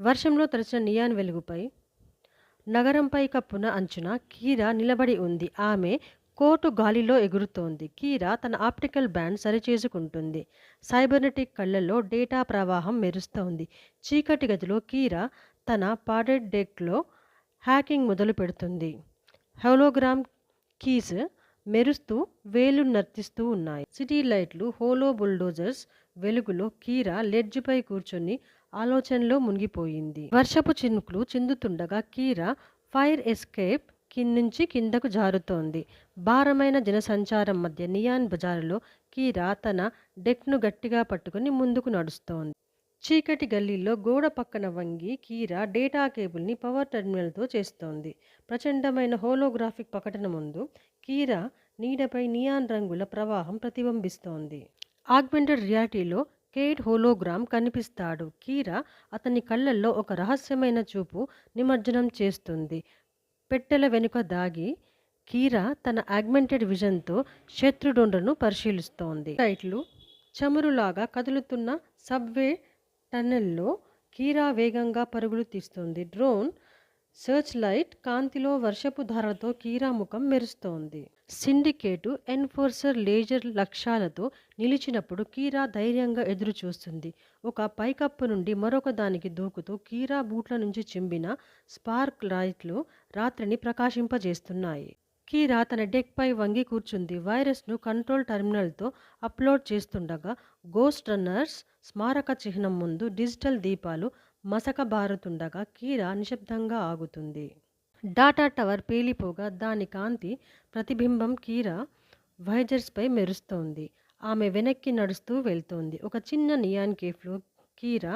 వర్షంలో తరిచిన నియాన్ వెలుగుపై నగరంపై కప్పున అంచున కీరా నిలబడి ఉంది. ఆమె కోటు గాలిలో ఎగురుతోంది. కీరా తన ఆప్టికల్ బ్యాండ్ సరిచేసుకుంటుంది. సైబర్నెటిక్ కళ్ళలో డేటా ప్రవాహం మెరుస్తోంది. చీకటి గదిలో కీరా తన పాడెడ్ డెక్లో హ్యాకింగ్ మొదలు పెడుతుంది హోలోగ్రామ్ కీస్ మెరుస్తూ వేలు నర్తిస్తూ ఉన్నాయి. సిటీ లైట్లు, హోలో బుల్డోజర్స్ వెలుగులో కీరా లెడ్జ్పై కూర్చొని ఆలోచనలో మునిగిపోయింది. వర్షపు చినుకులు చిందుతుండగా కీరా ఫైర్ ఎస్కేప్ నుంచి కిందకు జారుతోంది. భారమైన జనసంచారం మధ్య నియాన్ బజారులో కీరా తన డెక్ను గట్టిగా పట్టుకుని ముందుకు నడుస్తోంది. చీకటి గల్లీలో గోడ పక్కన వంగి కీరా డేటా కేబుల్ని పవర్ టెర్మినల్తో చేస్తోంది. ప్రచండమైన హోలోగ్రాఫిక్ ప్రకటన ముందు కీరా నీడపై నియాన్ రంగుల ప్రవాహం ప్రతిబింబిస్తోంది. ఆగ్మెంటెడ్ రియాలిటీలో కేట్ హోలోగ్రామ్ కనిపిస్తాడు. కీరా అతని కళ్ళల్లో ఒక రహస్యమైన చూపు నిమజ్జనం చేస్తుంది. పెట్టెల వెనుక దాగి కీరా తన ఆగ్మెంటెడ్ విజన్తో శత్రుడొండ్రను పరిశీలిస్తోంది. లైట్లు చమురులాగా కదులుతున్న సబ్వే టన్నెల్లో కీరా వేగంగా పరుగులు తీస్తుంది డ్రోన్ సెర్చ్ లైట్ కాంతిలో వర్షపు ధారలతో కీరా ముఖం మెరుస్తోంది. సిండికేటు ఎన్ఫోర్సర్ లేజర్ లక్ష్యాలతో నిలిచినప్పుడు కీరా ధైర్యంగా ఎదురుచూస్తుంది. ఒక పైకప్పు నుండి మరొక దానికి దూకుతూ కీరా బూట్ల నుంచి చింపిన స్పార్క్ లైట్లు రాత్రిని ప్రకాశింపజేస్తున్నాయి. కీరా తన డెక్పై వంగి కూర్చుంది. వైరస్ను కంట్రోల్ టెర్మినల్తో అప్లోడ్ చేస్తుండగా గోస్ట్ రన్నర్స్ స్మారక చిహ్నం ముందు డిజిటల్ దీపాలు మసకబారుతుండగా కీర నిశ్శబ్దంగా ఆగుతుంది. డాటా టవర్ పేలిపోగా దాని కాంతి ప్రతిబింబం కీరా వైజర్స్పై మెరుస్తోంది. ఆమె వెనక్కి నడుస్తూ వెళ్తోంది. ఒక చిన్న నియాన్ కేఫ్లో కీర కీరా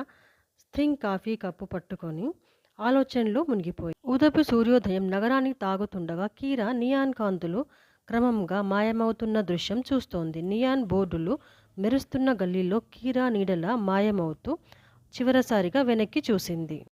స్ట్రింగ్ కాఫీ కప్పు పట్టుకొని ఆలోచనలో మునిగిపోయి ఉదపు సూర్యోదయం నగరానికి తాగుతుండగా కీరా నియాన్ కాంతులు క్రమంగా మాయమవుతున్న దృశ్యం చూస్తోంది. నియాన్ బోర్డులు మెరుస్తున్న గల్లీలో కీరా నీడలా మాయమవుతూ చివరిసారిగా వెనక్కి చూసింది.